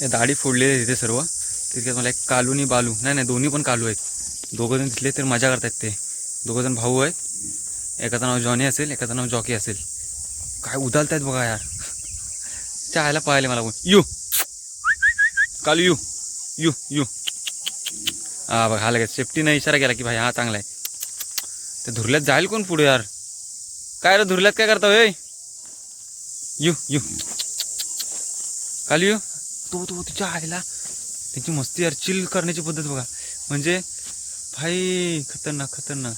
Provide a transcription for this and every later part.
हे दाढी फोडलेली आहे तिथे सर्व. तिथे मला एक कालू आणि बालू. नाही नाही दोन्ही पण कालू आहेत. दोघं जण तिथले तर मजा करतायत ते. दोघं जण भाऊ आहेत. एकाचं नाव जॉनी असेल एकाचं नाव जॉकी असेल. काय उदालतायत बघा यार. चायला पाहिले मला कोण यू. कालू यू. यू यू. हा बघा हा लगेच. सेफ्टीनं इशारा केला की भाई हा चांगला आहे. ते धुरल्यात जाईल कोण पुढे यार? काय रे धुरल्यात काय करता होय? यू यू. कालू यू. तो तो तिच्या आईला त्यांची मस्ती यार चिल करण्याची पद्धत बघा. म्हणजे भाई खतरनाक खतरनाक.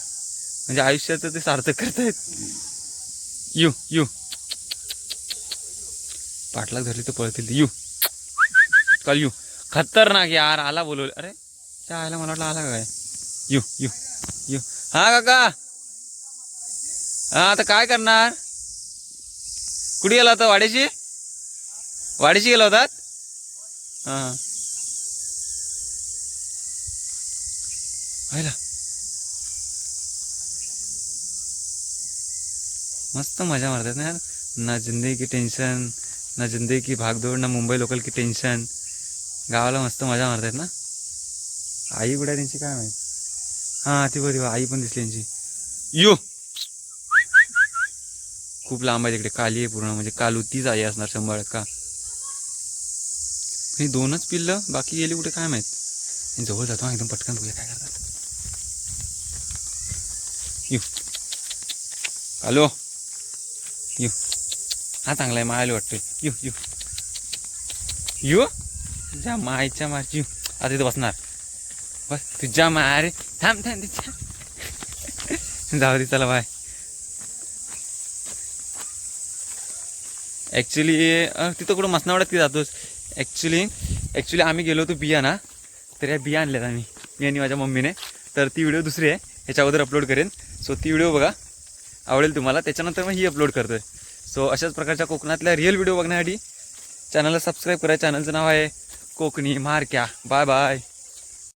म्हणजे आयुष्याचं ते सार्थक करतायत. यू यू. पाठलाग धरली तर पळतील यू. काल यू. खतरनाक यार आला बोलवलं. अरे त्या आयला मला वाटलं आला का काय? यू यू यू. हा काका. हा आता काय करणार? कुठे गेला होता? वाड्याची वाडीशी गेला होतात हां. व्हायला मस्त मजा मारतात ना यार. ना जिंदगी की टेन्शन ना जिंदगी की भागदौड ना मुंबई लोकल की टेन्शन. गावाला मस्त मजा मारतात ना. आई कुठे त्यांची? काय माहीत? हां ती बरी आई पण दिसली यांची. यो! खूप लांब आहे तिकडे. काली आहे पूर्ण. म्हणजे कालू तीच आई असणार शंभर का हे दोनच पिल्लं बाकी गेली कुठे काय माहीत? आणि जवळ जातो एकदम पटकन बघूया काय करतात. यू हॅलो यू हा चांगला आहे मायला वाटतोय. यू यू यू तुझ्या मायच्या मारची. आता इथं बसणार. बस. तुझ्या माय रे थांब थांब तिच्या. जाऊ दे चला बाय. ॲक्च्युली तिथं कुठं मसनावड्यात ती जातोस? ॲक्च्युली ॲक्च्युली आम्ही गेलो होतो बिया ना तर या बिया आणल्यात आम्ही मी आणि माझ्या मम्मीने. तर ती व्हिडिओ दुसरी आहे ह्याच्या अगोदर अपलोड करेन. सो ती व्हिडिओ बघा आवडेल तुम्हाला. त्याच्यानंतर मग ही अपलोड करतो आहे सो अशाच प्रकारच्या कोकणातल्या रिअल व्हिडिओ बघण्यासाठी चॅनलला सबस्क्राईब करा. चॅनलचं नाव आहे कोकणी मारक्या. Bye bye